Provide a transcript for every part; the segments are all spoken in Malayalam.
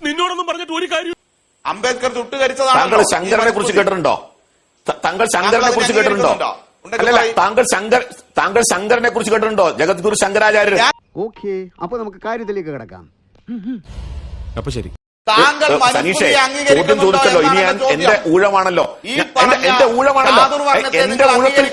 നിന്നോടൊന്നും പറഞ്ഞിട്ട് ഒരു കാര്യം അംബേദ്കർ ചുട്ടുകരിച്ചതാണ് താങ്കൾ ശങ്കരനെ കുറിച്ച് കേട്ടിട്ടുണ്ടോ? താങ്കൾ ശങ്കരനെ കുറിച്ച് കേട്ടിട്ടുണ്ടോ? അല്ലല്ല. താങ്കൾ ശങ്കർ താങ്കൾ ശങ്കരനെ കുറിച്ച് കേട്ടിട്ടുണ്ടോ? ജഗദ്ഗുരു ശങ്കരാചാര്യർ. ഓക്കെ അപ്പൊ നമുക്ക് കാര്യത്തിലേക്ക് കിടക്കാം. അപ്പൊ ശരി. താങ്കൾ സനീഷേ ചോദ്യം ചോദിച്ചല്ലോ. ഇനി ഞാൻ എന്റെ ഊഴമാണല്ലോ. എന്റെ- ഊഴമാണല്ലോ. എന്റെ ഊഴത്തിൽ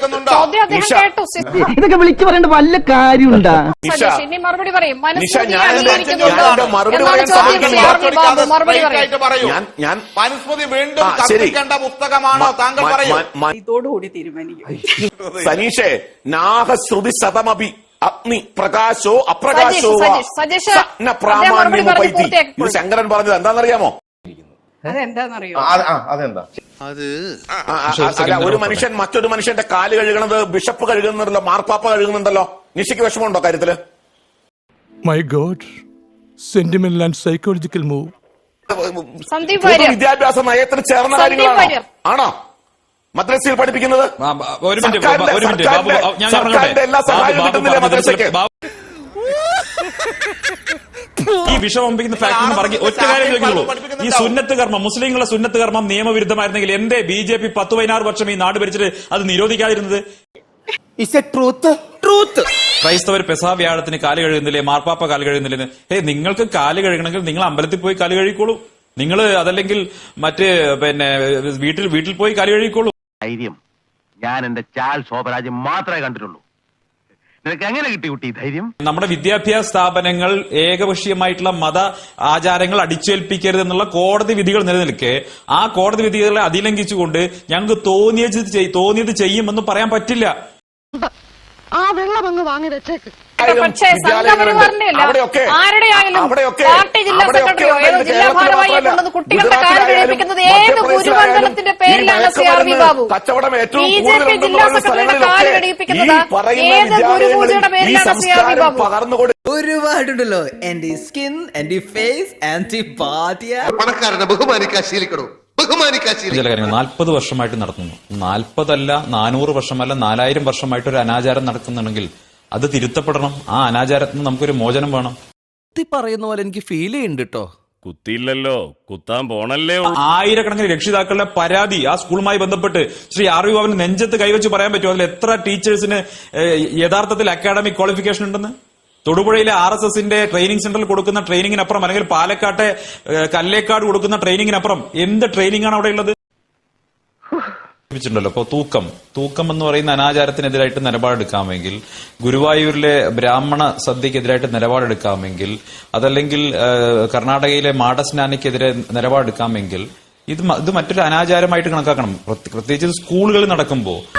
ഇതൊക്കെ വിളിച്ചു പറയേണ്ട വല്ല കാര്യമുണ്ടാ? നിഷ മറുപടി പറയും. നിഷ, ഞാൻ എന്റെ- മറുപടി പറയാൻ ചോദ്യം സമ്മതിക്കില്ല. സി ആർ വി ബാബു മറുപടി ആയിട്ട് പറയൂ. ഞാൻ ഞാൻ മനുസ്മൃതി വീണ്ടും ആ, കത്തിക്കേണ്ട പുസ്തകമാണോ? താങ്കൾ പറയൂ. മ- മ- ഇതോടുകൂടി തീരുമാനിക്കും. സനീഷേ നാഹശ്രുതി ശതമപി. അഗ്നി പ്രകാശോ അപ്രകാശോ. ഇത് ശങ്കരൻ പറഞ്ഞത് എന്താണെന്നറിയാമോ? അതെന്താ? അല്ല ഒരു മനുഷ്യൻ മറ്റൊരു മനുഷ്യന്റെ കാൽ കഴുകണത് ബിഷപ്പ് കഴുകുന്നുണ്ടല്ലോ മാർപ്പാപ്പ കഴുകുന്നുണ്ടല്ലോ. നിശയ്ക്ക് വിഷമമുണ്ടോ കാര്യത്തിൽ? My god sentimental and psychological move വിദ്യാഭ്യാസ നയത്തിന് ചേർന്ന കാര്യങ്ങളാണോ? ആണോ? മദ്രസയിൽ പഠിപ്പിക്കുന്നത്? ഒരു മിനിറ്റ് സർക്കാരിന്റെ- ഒരു മിനിറ്റ് ഞാൻ സർക്കാരിന്റെ പറഞ്ഞോട്ടെ? എല്ലാ സഹായവും കിട്ടുന്നില്ല മദ്രസയ്ക്ക്? ഈ വിഷമിക്കുന്ന ഫാക്ടറി ഫാക്ട് എന്ന് പറഞ്ഞ് ഒറ്റ കാര്യം ചോദിക്കുള്ളൂ. ഈ സുന്നത്ത് കർമ്മം മുസ്ലിങ്ങളുടെ സുന്നത്ത് കർമ്മം നിയമവിരുദ്ധമായിരുന്നെങ്കിൽ എന്തേ ബി ജെ പി പത്ത് പതിനാറ് വർഷം ഈ നാട് ഭരിച്ചിട്ട് അത് നിരോധിക്കാതിരുന്നത്? ക്രൈസ്തവർ പെസാ വ്യാഴത്തിന് കാൽ കഴുകുന്നില്ലേ? മാർപ്പാപ്പ കാൽ കഴുകുന്നില്ലേ ഏ നിങ്ങൾക്ക് കാൽ കഴുകണമെങ്കിൽ നിങ്ങൾ അമ്പലത്തിൽ പോയി കാൽ കഴുകിക്കോളൂ. നിങ്ങൾ അതല്ലെങ്കിൽ മറ്റ് പിന്നെ വീട്ടിൽ വീട്ടിൽ പോയി കാൽ കഴുകിക്കോളൂ. ധൈര്യം. ഞാൻ എന്റെ ചാൽ ശോഭരാജ് മാത്രമേ കണ്ടിട്ടുള്ളൂ. നിനക്ക് എങ്ങനെ കിട്ടി കുട്ടി ധൈര്യം? നമ്മുടെ വിദ്യാഭ്യാസ സ്ഥാപനങ്ങൾ ഏകപക്ഷീയമായിട്ടുള്ള മത ആചാരങ്ങൾ അടിച്ചേൽപ്പിക്കരുത് എന്നുള്ള കോടതി വിധികൾ നിലനിൽക്കെ ആ കോടതി വിധികളെ അതിലംഘിച്ചുകൊണ്ട് ഞങ്ങൾക്ക് തോന്നിയത് തോന്നിയത് ചെയ്യുമെന്ന് പറയാൻ പറ്റില്ല. ആ വെള്ളം അങ്ങ് വാങ്ങി വെച്ചേക്ക്. പക്ഷേ സംഘപരിവാറിന്റെ അല്ല അവിടെയൊക്കെ ആരുടെയായാലും അവിടെയൊക്കെ പാർട്ടി ജില്ലാ അവിടെയൊക്കെ ഭാരവാഹിയെ. കുട്ടികളുടെ കാര്യം കേൾപ്പിക്കുന്നത് കഴിപ്പിക്കുന്നത് ഏത് മധ്യപ്രദേശിലായാലും ഗുരുമണ്ഡലത്തിന്റെ ഈ പേരിലാണ് C R V Babu? B J P ജില്ലാ സെക്രട്ടറിയുടെ ഏത് പേരിലാണ് സി ആർ വി ബാബു? ഒരുപാടുണ്ടല്ലോ. എന്റെ സ്കിൻ എന്റെ ഫേസ് ആന്റി ബാധ്യ പണക്കാരനെ ബഹുമാനിക്കാൻ ശീലിക്കണം? ചില കാര്യങ്ങൾ നാൽപ്പത് വർഷമായിട്ട് നടത്തുന്നു. നാൽപ്പതല്ല നാനൂറ് വർഷമല്ല നാലായിരം വർഷമായിട്ട് ഒരു അനാചാരം നടക്കുന്നുണ്ടെങ്കിൽ അത് തിരുത്തപ്പെടണം. ആ അനാചാരത്തിന് നമുക്കൊരു മോചനം വേണം. പറയുന്ന പോലെ എനിക്ക് ഫീൽ ചെയ്യുന്നുണ്ട് കേട്ടോ കുത്തിയില്ലല്ലോ. കുത്താൻ പോണല്ലേ ആയിരക്കണക്കിന് രക്ഷിതാക്കളുടെ പരാതി ആ സ്കൂളുമായി ബന്ധപ്പെട്ട് ശ്രീ ആർ വി ബാബിന് നെഞ്ചത്ത് കൈവച്ച് പറയാൻ പറ്റുമോ? അതിൽ എത്ര ടീച്ചേഴ്സിന് യഥാർത്ഥത്തിൽ അക്കാഡമിക് ക്വാളിഫിക്കേഷൻ ഉണ്ടെന്ന്? തൊടുപുഴയിലെ ആർ എസ് എസിന്റെ ട്രെയിനിങ് സെന്ററിൽ കൊടുക്കുന്ന ട്രെയിനിങ്ങിനപ്പുറം അല്ലെങ്കിൽ പാലക്കാട്ടെ കല്ലേക്കാട് കൊടുക്കുന്ന ട്രെയിനിങ്ങിനപ്പുറം എന്ത് ട്രെയിനിങ് ആണ് അവിടെ ഉള്ളത്? ണ്ടല്ലോ അപ്പൊ തൂക്കം. തൂക്കം എന്ന് പറയുന്ന അനാചാരത്തിനെതിരായിട്ട് നിലപാടെടുക്കാമെങ്കിൽ ഗുരുവായൂരിലെ ബ്രാഹ്മണ സദ്യക്കെതിരായിട്ട് നിലപാടെടുക്കാമെങ്കിൽ അതല്ലെങ്കിൽ കർണാടകയിലെ മാടസ്നാനിക്കെതിരെ നിലപാടെടുക്കാമെങ്കിൽ ഇത് ഇത് മറ്റൊരു അനാചാരമായിട്ട് കണക്കാക്കണം. പ്രത്യേകിച്ച് സ്കൂളുകളിൽ നടക്കുമ്പോൾ